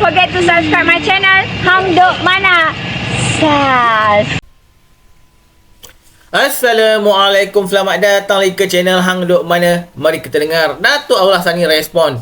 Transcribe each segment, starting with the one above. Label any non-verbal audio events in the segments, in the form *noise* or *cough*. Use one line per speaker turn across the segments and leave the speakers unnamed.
forget to subscribe my channel Hang Duk Mana. Sas.
Assalamualaikum Selamat datang lagi ke channel Hang Duk Mana Mari kita dengar Datuk Aullah Sani respon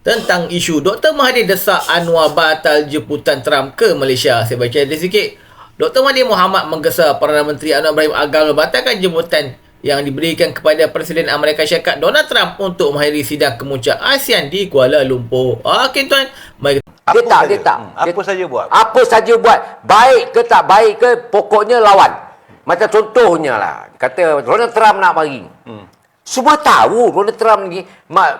Tentang isu Dr. Mahathir desak Anwar batal jemputan Trump ke Malaysia Saya baca dia sikit Dr. Mahathir Mohamad menggesa Perdana Menteri Anwar Ibrahim agar membatalkan jemputan yang diberikan kepada Presiden Amerika Syarikat Donald Trump untuk menghadiri sidang kemuncak ASEAN di Kuala Lumpur. Okey tuan, mari kita
Dia tak,
saja?
dia tak.
Hmm, Apa
Dia-
saja buat?
Apa saja buat. Baik ke tak baik ke, pokoknya lawan. Macam contohnya lah. Kata Donald Trump nak mari. Hmm. Semua tahu Donald Trump ni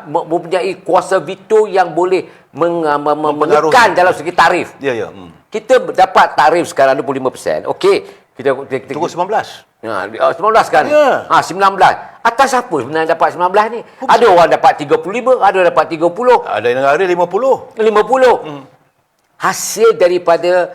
mempunyai kuasa veto yang boleh meng, menekan dalam segi tarif.
Ya, ya. Hmm.
Kita dapat tarif sekarang 25%. Okey. Kita, kita, kita,
Tunggu 19.
Ha, oh, 19 kan?
Ya.
Ha, 19. Atas apa sebenarnya dapat 19 ni? Ada orang dapat 35, ada dapat 30.
Ada negara 50.
50. Hmm. Hasil daripada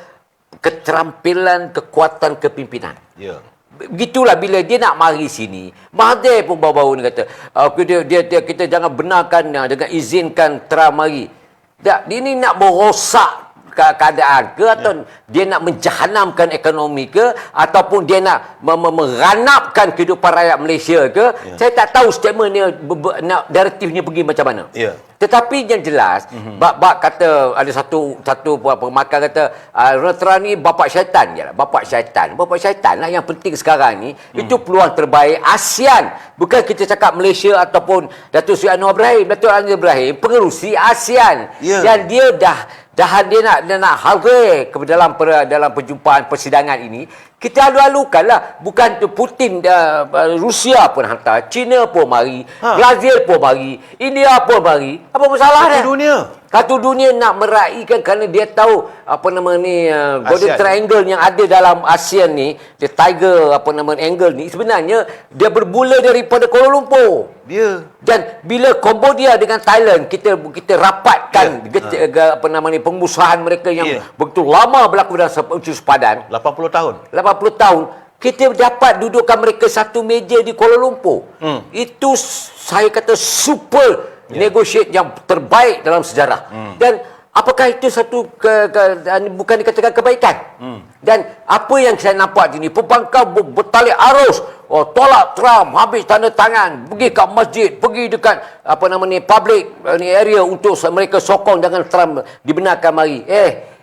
keterampilan, kekuatan kepimpinan.
Ya.
Begitulah bila dia nak mari sini. Mahathir pun baru-baru ni kata, uh, dia, dia, dia, kita jangan benarkan uh, dengan izinkan Trump mari. Tak, dia ni nak merosak keadaan ke atau dia nak menjahanamkan ekonomi ke ataupun dia nak meranapkan kehidupan rakyat Malaysia ke
Ya.
saya tak tahu statement dia nak naratifnya pergi macam mana
Ya.
tetapi yang jelas, mm-hmm. bab-bab kata ada satu satu pemakan kata uh, Donald Trump ni bapak syaitan je lah. Bapak syaitan. Bapak syaitan lah yang penting sekarang ni. Mm. Itu peluang terbaik ASEAN. Bukan kita cakap Malaysia ataupun Datuk Seri Anwar Ibrahim. Datuk Anwar Ibrahim pengerusi ASEAN.
Ya.
Dan dia dah dah dia nak dia nak hadir ke dalam per, dalam perjumpaan persidangan ini kita alu-alukanlah bukan tu Putin uh, Rusia pun hantar China pun mari
Ha.
Brazil pun mari India pun mari apa masalah
Satu
dia
dunia.
satu dunia nak meraihkan kerana dia tahu apa nama ni uh, Golden
ASEAN.
Triangle yang ada dalam ASEAN ni, the Tiger apa nama angle ni sebenarnya dia bermula daripada Kuala Lumpur.
Dia.
Dan bila Cambodia dengan Thailand kita kita rapatkan Yeah. get, apa nama ni pengusahaan mereka yang
Ya.
begitu lama berlaku dalam sep- unsur sepadan
80 tahun.
80 tahun kita dapat dudukkan mereka satu meja di Kuala Lumpur.
Hmm.
Itu saya kata super
Ya.
negotiate yang terbaik dalam sejarah.
Hmm.
Dan apakah itu satu ke, ke, bukan dikatakan kebaikan?
Hmm.
Dan apa yang saya nampak di sini pembangkang ber- bertali arus oh tolak Trump habis tanda tangan pergi kat masjid pergi dekat apa nama ni public uh, ni area untuk mereka sokong jangan Trump dibenarkan mari eh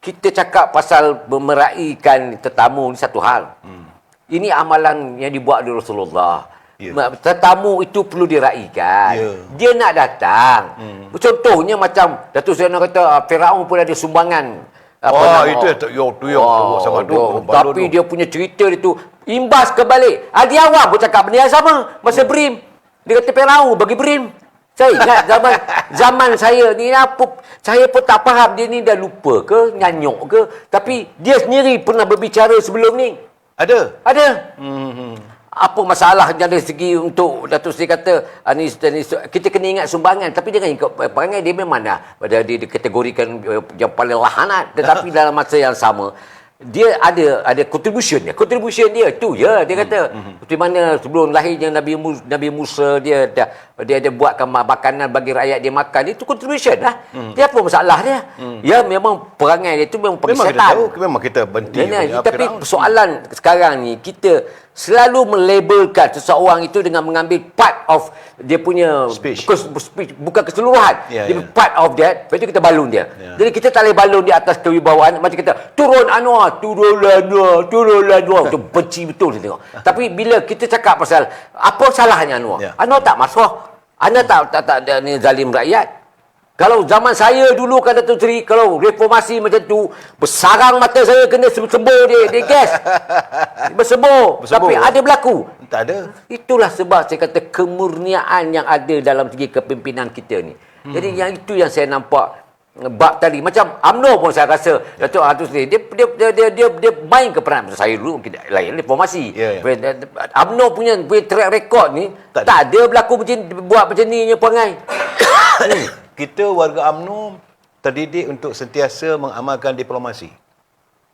kita cakap pasal memeraikan tetamu ni satu hal. Hmm. Ini amalan yang dibuat oleh Rasulullah. Ma- Tetamu itu perlu diraikan.
Ya.
Dia nak datang. Hmm. Contohnya macam Datuk Anwar kata ah, Firaun pun ada sumbangan.
Wah,
nama-
itu yang tu- yo, tu
Wah,
sama tu,
Tapi dia punya cerita dia tu imbas kebalik. Adi Awam pun cakap benda yang sama masa Brim. Dia kata Firaun bagi Brim. Saya ingat zaman *laughs* zaman saya ni apa saya pun tak faham dia ni dah lupa ke nyanyuk ke tapi dia sendiri pernah berbicara sebelum ni.
Ada.
Ada.
Hmm.
Apa masalahnya dari segi untuk Datuk Seri kata ah, ni, ni, kita kena ingat sumbangan tapi jangan ikut perangai dia memang dah dah di- dikategorikan eh, yang paling lahanat tetapi *laughs* dalam masa yang sama dia ada ada contribution dia. Contribution dia tu je dia kata. Seperti mana sebelum lahirnya Nabi Musa, Nabi Musa dia dah dia ada buatkan ma- makanan bagi rakyat dia makan itu contribution lah. Dia apa masalah dia? Ya memang perangai dia tu memang
Memang kita
setan
tahu, memang kita benci.
Ya, tapi
Firaun.
soalan sekarang ni kita selalu melabelkan seseorang itu dengan mengambil part of dia punya
Speech.
Bukan, speech, bukan keseluruhan.
Ya,
dia
ya.
part of that, lepas itu kita balun dia.
Ya.
Jadi kita tak boleh balun di atas kewibawaan macam kita turun Anwar, turun Anwar, turun Anwar. Itu benci betul saya tengok. *laughs* Tapi bila kita cakap pasal apa salahnya Anwar?
Ya.
Anwar tak masuk. Anda tak tak tak ni zalim rakyat. Kalau zaman saya dulu kan Datuk Seri, kalau reformasi macam tu, bersarang mata saya kena sembur dia, dia gas. *laughs* Bersembur. Tapi ada berlaku.
Tak ada.
Itulah sebab saya kata kemurniaan yang ada dalam segi kepimpinan kita ni. Hmm. Jadi yang itu yang saya nampak eh, bab tadi macam AMNO pun saya rasa Datuk Hatu Seri dia dia dia dia dia, dia main ke peran saya dulu kita lain reformasi.
Ya, ya.
AMNO punya punya track record ni
Tak
tak,
ada.
ada berlaku macam buat macam ni punya perangai. *coughs*
Kita warga UMNO terdidik untuk sentiasa mengamalkan diplomasi.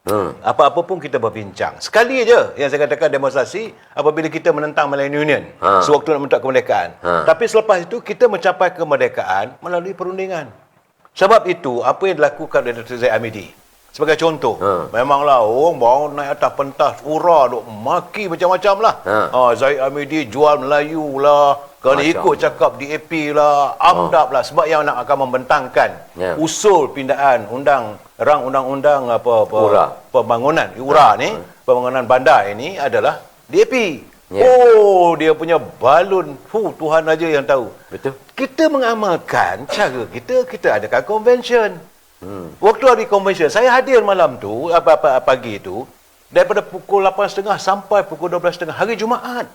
Hmm.
Apa-apa pun kita berbincang. Sekali aja yang saya katakan demonstrasi apabila kita menentang Malaysian Union
Ha.
sewaktu nak minta kemerdekaan.
Ha.
Tapi selepas itu kita mencapai kemerdekaan melalui perundingan. Sebab itu, apa yang dilakukan oleh Dr. Zaid Amidi? Sebagai contoh,
Ha.
memanglah orang baru naik atas pentas, ura, duk maki macam-macam lah.
Ha.
Ah, Zaid Amidi jual Melayu lah, kalau
Masya
ikut cakap DAP lah, AMDAP lah. Sebab yang nak akan membentangkan
Ya.
usul pindaan undang rang undang-undang apa, apa
URA.
pembangunan URA ni, pembangunan bandar ini adalah DAP.
Ya.
Oh, dia punya balun. Hu, Tuhan aja yang tahu.
Betul.
Kita mengamalkan cara kita, kita adakan convention. Hmm. Waktu hari convention, saya hadir malam tu, apa, apa pagi tu, daripada pukul 8.30 sampai pukul 12.30 hari Jumaat.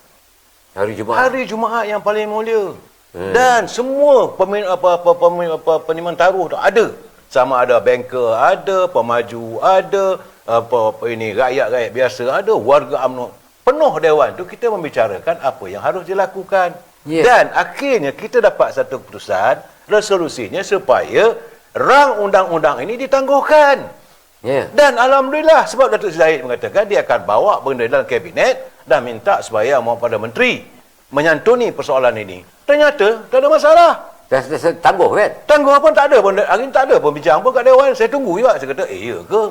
Hari Jumaat.
Hari Jumaat yang paling mulia. Hmm. Dan semua pemin, apa, apa, pemin, apa, peniman taruh tu ada. Sama ada banker ada, pemaju ada, apa, apa ini rakyat-rakyat biasa ada, warga UMNO. Penuh dewan tu kita membicarakan apa yang harus dilakukan.
Ya.
Dan akhirnya kita dapat satu keputusan, resolusinya supaya rang undang-undang ini ditangguhkan.
Ya.
Dan Alhamdulillah sebab Datuk Zahid mengatakan dia akan bawa benda dalam kabinet dan minta supaya mohon pada menteri menyantuni persoalan ini. Ternyata tak ada masalah.
Dah, dah, dah tangguh kan?
Tangguh pun tak ada pun. Hari ni tak ada pun bincang pun kat Dewan. Saya tunggu juga. Saya kata, eh ya ke?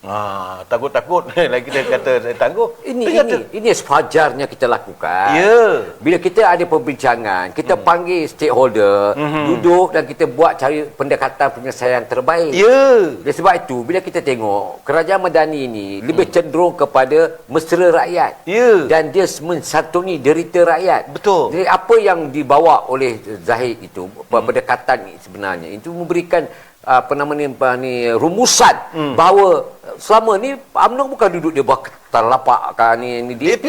Ha, takut-takut. *laughs* Lagi kita kata saya tangguh.
Ini
Ternyata,
ini ini sefajarnya kita lakukan.
Ya.
Bila kita ada perbincangan, kita
Hmm.
panggil stakeholder, duduk dan kita buat cari pendekatan penyelesaian terbaik.
Ya.
Oleh sebab itu, bila kita tengok kerajaan Madani ini lebih cenderung kepada mesra rakyat.
Ya.
Dan dia mensantuni derita rakyat.
Betul.
Jadi apa yang dibawa oleh Zahid itu, pendekatan ni sebenarnya, itu memberikan apa nama ni, apa ni rumusan
Hmm.
bahawa selama ni UMNO bukan duduk di bawah lapak kan ni, ni. DAP,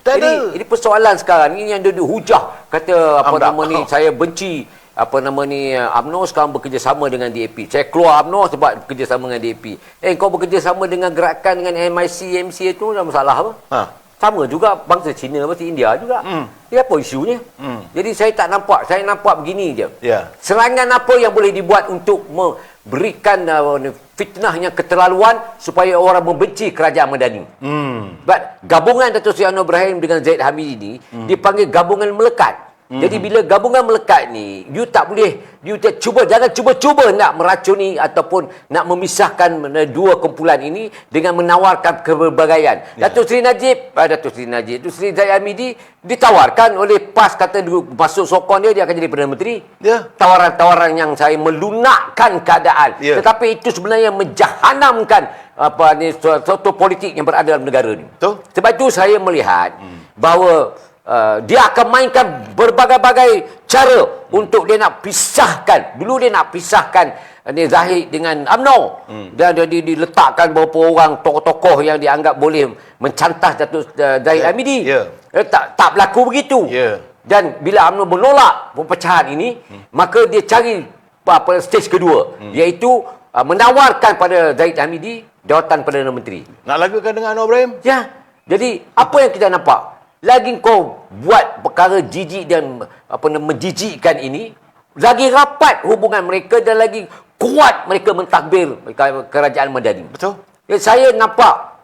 tak ada.
ini persoalan sekarang ni yang dia hujah kata apa
Amdak.
nama ni saya benci apa nama ni UMNO sekarang bekerjasama dengan DAP. Saya keluar UMNO sebab bekerjasama dengan DAP. Eh kau bekerjasama dengan gerakan dengan MIC MC itu ada masalah apa?
Ha.
Sama juga bangsa Cina bangsa India juga.
Hmm.
Dia apa isunya?
Hmm.
Jadi saya tak nampak, saya nampak begini je.
Ya.
Serangan apa yang boleh dibuat untuk memberikan uh, fitnah yang keterlaluan supaya orang membenci kerajaan Madani.
Hmm.
But gabungan Datuk Seri Anwar Ibrahim dengan Zaid Hamid ini hmm. dipanggil gabungan melekat. Hmm. Jadi bila gabungan melekat ni, you tak boleh you tak cuba jangan cuba-cuba nak meracuni ataupun nak memisahkan eh, dua kumpulan ini dengan menawarkan keberbagaian.
Ya.
Datuk Seri Najib, ah, Datuk Seri Najib, Datuk Seri Zaid Hamidi ditawarkan oleh PAS kata masuk sokong dia dia akan jadi Perdana Menteri.
Ya.
Tawaran-tawaran yang saya melunakkan keadaan.
Ya.
Tetapi itu sebenarnya menjahanamkan apa ni suatu politik yang berada dalam negara ni.
Betul.
Sebab itu saya melihat hmm. bahawa uh, dia akan mainkan berbagai-bagai cara untuk dia nak pisahkan. Dulu dia nak pisahkan uh, ni Zahid dengan UMNO. Hmm. Dan dia, dia diletakkan beberapa orang tokoh-tokoh yang dianggap boleh mencantas Datuk uh, Zahid
Ya.
Hamidi.
Ya.
Eh, tak tak berlaku begitu.
Ya.
Dan bila UMNO menolak perpecahan ini, hmm. maka dia cari apa stage kedua hmm. iaitu uh, menawarkan pada Zahid Hamidi jawatan Perdana Menteri.
Nak lakukan dengan Anwar Ibrahim?
Ya. Jadi apa yang kita nampak? Lagi kau buat perkara jijik dan apa nama menjijikkan ini, lagi rapat hubungan mereka dan lagi kuat mereka mentadbir kerajaan Madani.
Betul.
Ya, saya nampak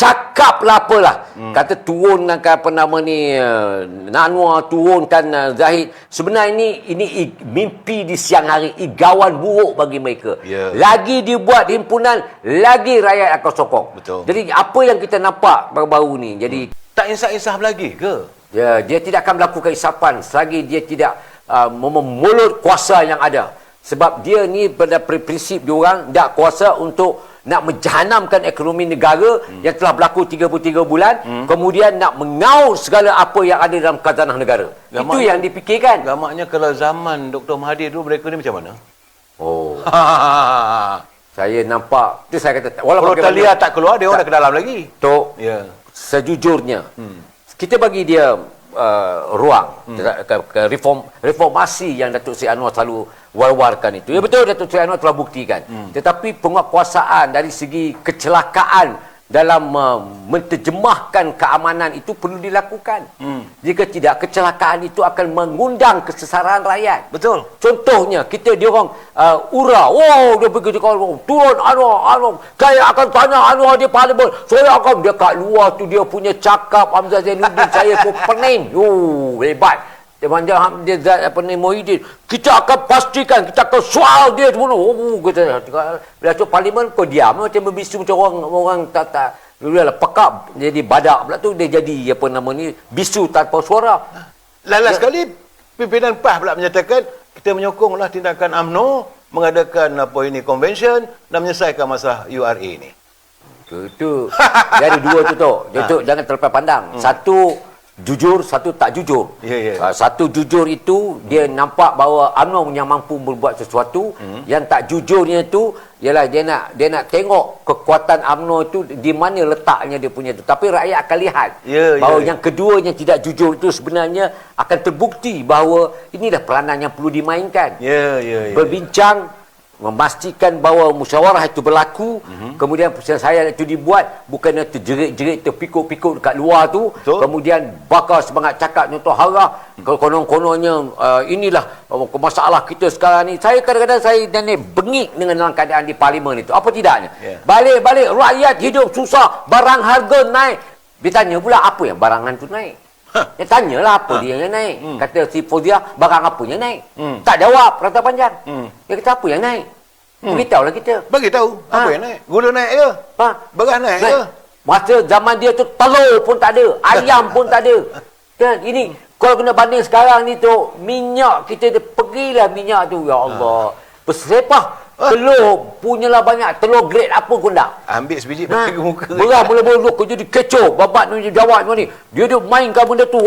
cakaplah apalah hmm. kata turunkan apa nama ni uh, Anwar turunkan uh, Zahid sebenarnya ini ini i- mimpi di siang hari igawan buruk bagi mereka
Ya.
lagi dibuat himpunan lagi rakyat akan sokong
Betul.
jadi apa yang kita nampak baru-baru ni jadi
Tak insaf-insaf lagi ke?
Ya, dia tidak akan melakukan isapan selagi dia tidak uh, memulut kuasa yang ada. Sebab dia ni pada pri- prinsip dia orang tak kuasa untuk nak menjahanamkan ekonomi negara hmm. yang telah berlaku 33 bulan hmm. kemudian nak mengaut segala apa yang ada dalam khazanah negara.
Gamak-
Itu yang dipikirkan.
Gamaknya kalau zaman Dr. Mahathir dulu mereka ni macam mana?
Oh,
Kalau *laughs*
saya nampak tu saya kata walaupun
Talia tak keluar, dia orang dah ke dalam lagi.
Tok,
Ya.
Sejujurnya kita bagi dia uh, ruang ke, ke, ke reform reformasi yang Datuk Seri Anwar selalu war-warkan itu. Ya betul Datuk Seri Anwar telah buktikan. Tetapi penguatkuasaan dari segi kecelakaan dalam uh, menterjemahkan keamanan itu perlu dilakukan. Jika tidak kecelakaan itu akan mengundang kesesaran rakyat.
Betul.
Contohnya kita dia orang uh, ura, oh dia pergi dekat turun Anwar, Anwar. Saya akan tanya Anwar di parlimen. Saya akan dia kat luar tu dia punya cakap Hamzah Zainuddin saya pun pening. Oh hebat. Manjang dia zat apa ni Muhyiddin. Kita akan pastikan kita akan soal dia semua. Oh kita bila tu parlimen kau diam. Macam berbisu macam orang orang tak tak dia lah pekap jadi badak pula tu dia jadi apa nama ni bisu tanpa suara.
Lala
Ya.
sekali pimpinan PAH pula menyatakan kita menyokonglah tindakan UMNO mengadakan apa ini convention dan menyelesaikan masalah URA ini.
tu tu dia ada dua tu tu dia tu jangan terlepas pandang. Satu jujur satu tak jujur
Ya, ya.
Ah, satu jujur itu dia nampak bahawa UMNO yang mampu berbuat sesuatu yang tak jujurnya itu ialah dia nak dia nak tengok kekuatan UMNO itu di mana letaknya dia punya itu tapi rakyat akan lihat
Ya, ya,
bahawa
ya.
yang kedua yang tidak jujur itu sebenarnya akan terbukti bahawa inilah peranan yang perlu dimainkan
Ya, ya, ya.
berbincang memastikan bahawa musyawarah itu berlaku
Mhm.
mm-hmm. kemudian perselesaian itu dibuat bukan terjerit-jerit terpikuk-pikuk dekat luar tu
Betul.
kemudian bakal semangat cakap contoh harah mm-hmm. konon-kononnya uh, inilah uh, masalah kita sekarang ni saya kadang-kadang saya dan ni bengik dengan dalam keadaan di parlimen itu apa tidaknya
Ya.
balik-balik rakyat hidup susah barang harga naik dia tanya pula apa yang barangan tu naik *laughs* dia tanyalah apa dia yang naik.
Hmm.
Kata si Fozia, barang apa yang naik?
Hmm.
Tak jawab rata panjang.
Hmm.
Dia kata apa yang naik? Beritahulah kita.
Bagi tahu
Ha.
apa yang naik. Gula naik ke?
Ha?
Beras naik ke?
Masa zaman dia tu telur pun tak ada, ayam pun tak ada. *laughs* Kan ini kalau kena banding sekarang ni tu minyak kita dia pergilah minyak tu ya Allah. Bersepah telur punyalah banyak telur grade apa pun dah.
Ambil sebiji
Ha.
bagi muka.
Beras mula-mula kerja di kecoh. Babat ni jawab ni. Dia dia mainkan benda tu.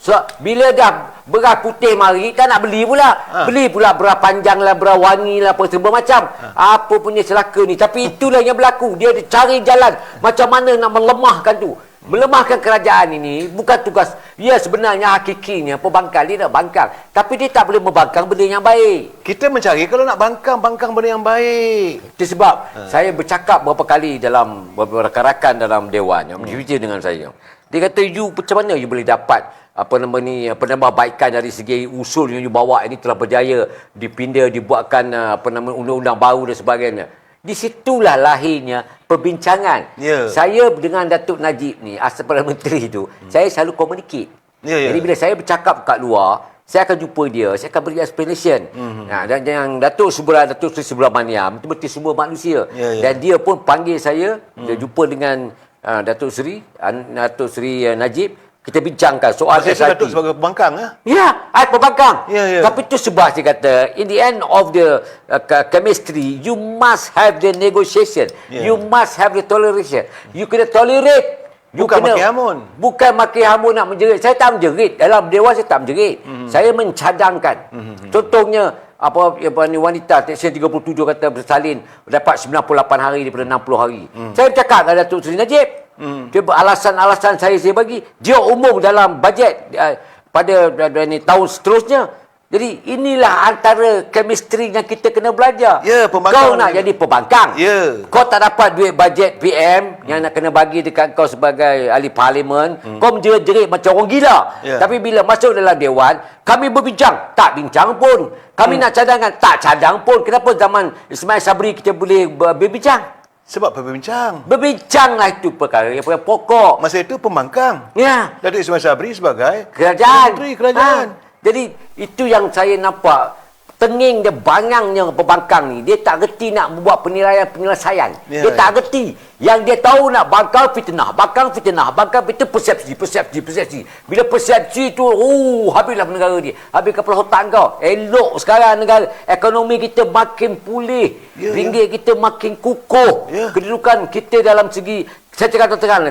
Sa- bila dah beras putih mari, tak nak beli pula.
Ha.
Beli pula beras panjang lah, beras wangi lah, apa semua macam. Apa punya celaka ni. Tapi itulah yang berlaku. Dia cari jalan. Macam mana nak melemahkan tu. Melemahkan kerajaan ini bukan tugas dia sebenarnya hakikinya pembangkang dia nak bangkang tapi dia tak boleh membangkang benda yang baik
Kita mencari kalau nak bangkang, bangkang benda yang baik.
itu sebab saya bercakap beberapa kali dalam beberapa rakan-rakan dalam dewan yang berbicara dengan saya. Dia kata you macam mana you boleh dapat apa nama ni penambahbaikan dari segi usul yang you bawa ini telah berjaya dipinda dibuatkan uh, apa nama undang-undang baru dan sebagainya. Di situlah lahirnya perbincangan.
Ya.
Saya dengan Datuk Najib ni asal Perdana Menteri tu, saya selalu communicate.
Ya, ya.
Jadi bila saya bercakap kat luar, saya akan jumpa dia, saya akan beri explanation.
Mhm.
Mm-hmm. Nah, dan yang Datuk Subra, Datuk Seri Subra Maniam, itu betul semua manusia.
Ya, ya.
Dan dia pun panggil saya, dia jumpa dengan uh, Datuk Seri, uh, Datuk Seri uh, Najib, kita bincangkan soal
Saya
SRT.
Datuk sebagai pembangkang ya.
Ya, I pembangkang.
Ya, ya.
Tapi itu sebab saya kata, in the end of the uh, chemistry, you must have the negotiation.
Ya.
You must have the toleration. You kena tolerate. You
Bukan maki hamun.
Bukan maki hamun nak menjerit. Saya tak menjerit. Dalam dewan saya tak menjerit.
Mhm.
Mm-hmm. Saya mencadangkan. Mm-hmm. Contohnya, apa, apa ni wanita Seksyen 37 kata bersalin dapat 98 hari daripada 60 hari. Mm. Saya bercakap dengan Datuk Seri Najib. Mm. Dia alasan-alasan saya saya bagi. Dia umum dalam bajet uh, pada uh, ni, tahun seterusnya. Jadi inilah antara chemistry yang kita kena belajar.
Ya, pembangkang
Kau nak jadi pembangkang.
Ya.
Kau tak dapat duit bajet PM yang nak kena bagi dekat kau sebagai ahli parlimen. Hmm. Kau menjerit-jerit macam orang gila.
Ya.
Tapi bila masuk dalam dewan, kami berbincang. Tak bincang pun. Kami nak cadangan. Tak cadang pun. Kenapa zaman Ismail Sabri kita boleh ber- berbincang?
Sebab berbincang.
Berbincanglah itu perkara yang yang pokok.
Masa itu pembangkang.
Ya.
Datuk Ismail Sabri sebagai
Kerajaan.
Menteri kerajaan.
Ha. Jadi itu yang saya nampak tenging dia bangangnya pembangkang ni. Dia tak reti nak membuat penilaian penyelesaian.
Ya,
dia tak reti. Yang dia tahu nak bangkang fitnah, bangkang fitnah, bangkang itu persepsi, persepsi, persepsi. Bila persepsi tu, oh, habislah negara dia. Habis kepala otak kau. Elok sekarang negara ekonomi kita makin pulih.
Ya,
Ringgit kita makin kukuh.
Ya.
Kedudukan kita dalam segi saya cakap terang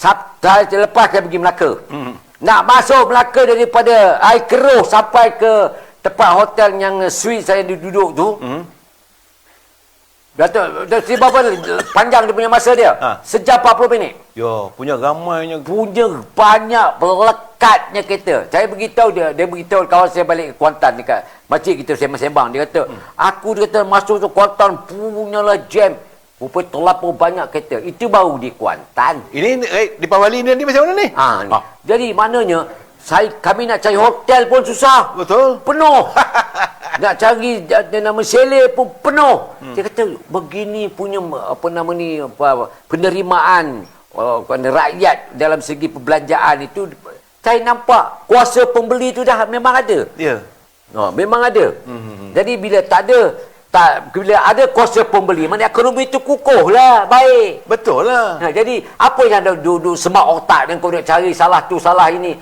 Sabtu lepas saya pergi Melaka. Hmm. Nak masuk Melaka daripada air keruh sampai ke tempat hotel yang suite saya duduk tu. Hmm. Datuk, Datuk Seri berapa panjang dia punya masa dia?
Ha.
Sejam 40 minit.
Yo, punya ramainya
Punya banyak pelekatnya kereta. Saya beritahu dia, dia beritahu kawan saya balik ke Kuantan dekat masjid kita sembang-sembang. Dia kata, hmm. aku dia kata masuk tu Kuantan punyalah jam. Rupanya terlampau banyak kereta. Itu baru di Kuantan.
Ini eh, di Pawali ni, ni macam mana ni?
Ha, ni. Jadi maknanya saya kami nak cari hotel pun susah.
Betul.
Penuh. *laughs* nak cari nama sele pun penuh. Hmm. Dia kata begini punya apa nama ni apa, penerimaan uh, rakyat dalam segi perbelanjaan itu saya nampak kuasa pembeli tu dah memang ada.
Ya.
Oh, memang ada.
Hmm.
Jadi bila tak ada tak bila ada kuasa pembeli, mana ekonomi itu kukuh lah, baik.
Betul lah.
Ha, jadi apa yang dah duduk semak otak dan kau nak cari salah tu salah ini.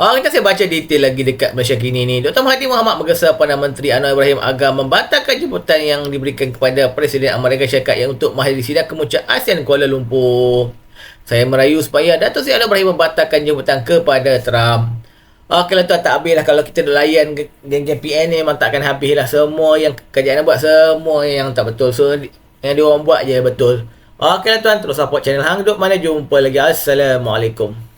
Oh, kita saya baca detail lagi dekat Malaysia kini ni. Dr. Mahathir Mohamad bergesa Perdana Menteri Anwar Ibrahim agar membatalkan jemputan yang diberikan kepada Presiden Amerika Syarikat yang untuk menghadiri sidang kemuncak ASEAN Kuala Lumpur. Saya merayu supaya Datuk Seri Anwar Ibrahim membatalkan jemputan kepada Trump. Oh, kalau tu tak habis lah. Kalau kita dah layan geng-geng PN ni memang takkan habis lah. Semua yang kerajaan buat, semua yang tak betul. So, yang dia orang buat je betul. Okey lah tuan, terus support channel Hang Duk. Mana jumpa lagi. Assalamualaikum.